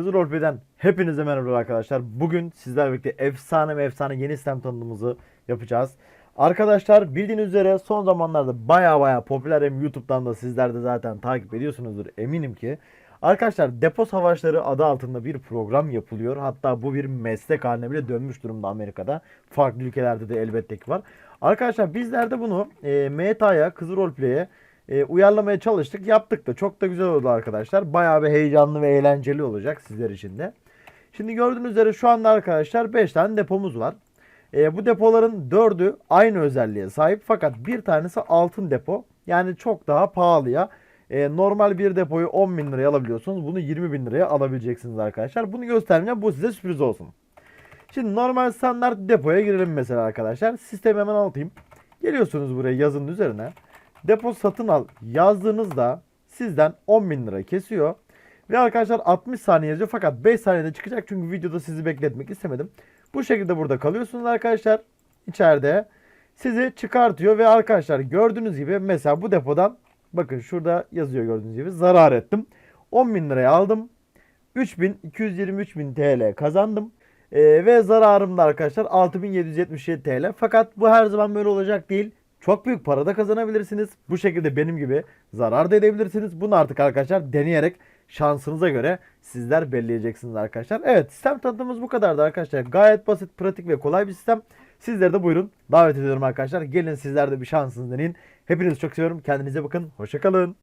Kızıl Orpe'den hepinize merhaba arkadaşlar. Bugün sizlerle birlikte efsane ve efsane yeni sistem tanıtımımızı yapacağız. Arkadaşlar bildiğiniz üzere son zamanlarda baya baya popüler hem YouTube'dan da sizler de zaten takip ediyorsunuzdur eminim ki. Arkadaşlar depo savaşları adı altında bir program yapılıyor. Hatta bu bir meslek haline bile dönmüş durumda Amerika'da. Farklı ülkelerde de elbette ki var. Arkadaşlar bizler de bunu e, Meta'ya, Kızıl Roleplay'e e, uyarlamaya çalıştık. Yaptık da çok da güzel oldu arkadaşlar. Bayağı bir heyecanlı ve eğlenceli olacak sizler için de. Şimdi gördüğünüz üzere şu anda arkadaşlar 5 tane depomuz var. E, bu depoların 4'ü aynı özelliğe sahip fakat bir tanesi altın depo. Yani çok daha pahalıya. E, normal bir depoyu 10 bin liraya alabiliyorsunuz. Bunu 20 bin liraya alabileceksiniz arkadaşlar. Bunu göstermeyeceğim. Bu size sürpriz olsun. Şimdi normal standart depoya girelim mesela arkadaşlar. Sistemi hemen anlatayım. Geliyorsunuz buraya yazının üzerine. Depo satın al yazdığınızda sizden 10 bin lira kesiyor. Ve arkadaşlar 60 saniye yazıyor fakat 5 saniyede çıkacak çünkü videoda sizi bekletmek istemedim. Bu şekilde burada kalıyorsunuz arkadaşlar. içeride sizi çıkartıyor ve arkadaşlar gördüğünüz gibi mesela bu depodan bakın şurada yazıyor gördüğünüz gibi zarar ettim. 10 bin liraya aldım. 3223 bin TL kazandım. Ee, ve zararım da arkadaşlar 6777 TL. Fakat bu her zaman böyle olacak değil. Çok büyük para da kazanabilirsiniz. Bu şekilde benim gibi zarar da edebilirsiniz. Bunu artık arkadaşlar deneyerek şansınıza göre sizler belirleyeceksiniz arkadaşlar. Evet sistem tanıtımımız bu kadardı arkadaşlar. Gayet basit, pratik ve kolay bir sistem. Sizleri de buyurun davet ediyorum arkadaşlar. Gelin sizler de bir şansınızı deneyin. Hepinizi çok seviyorum. Kendinize bakın. Hoşçakalın.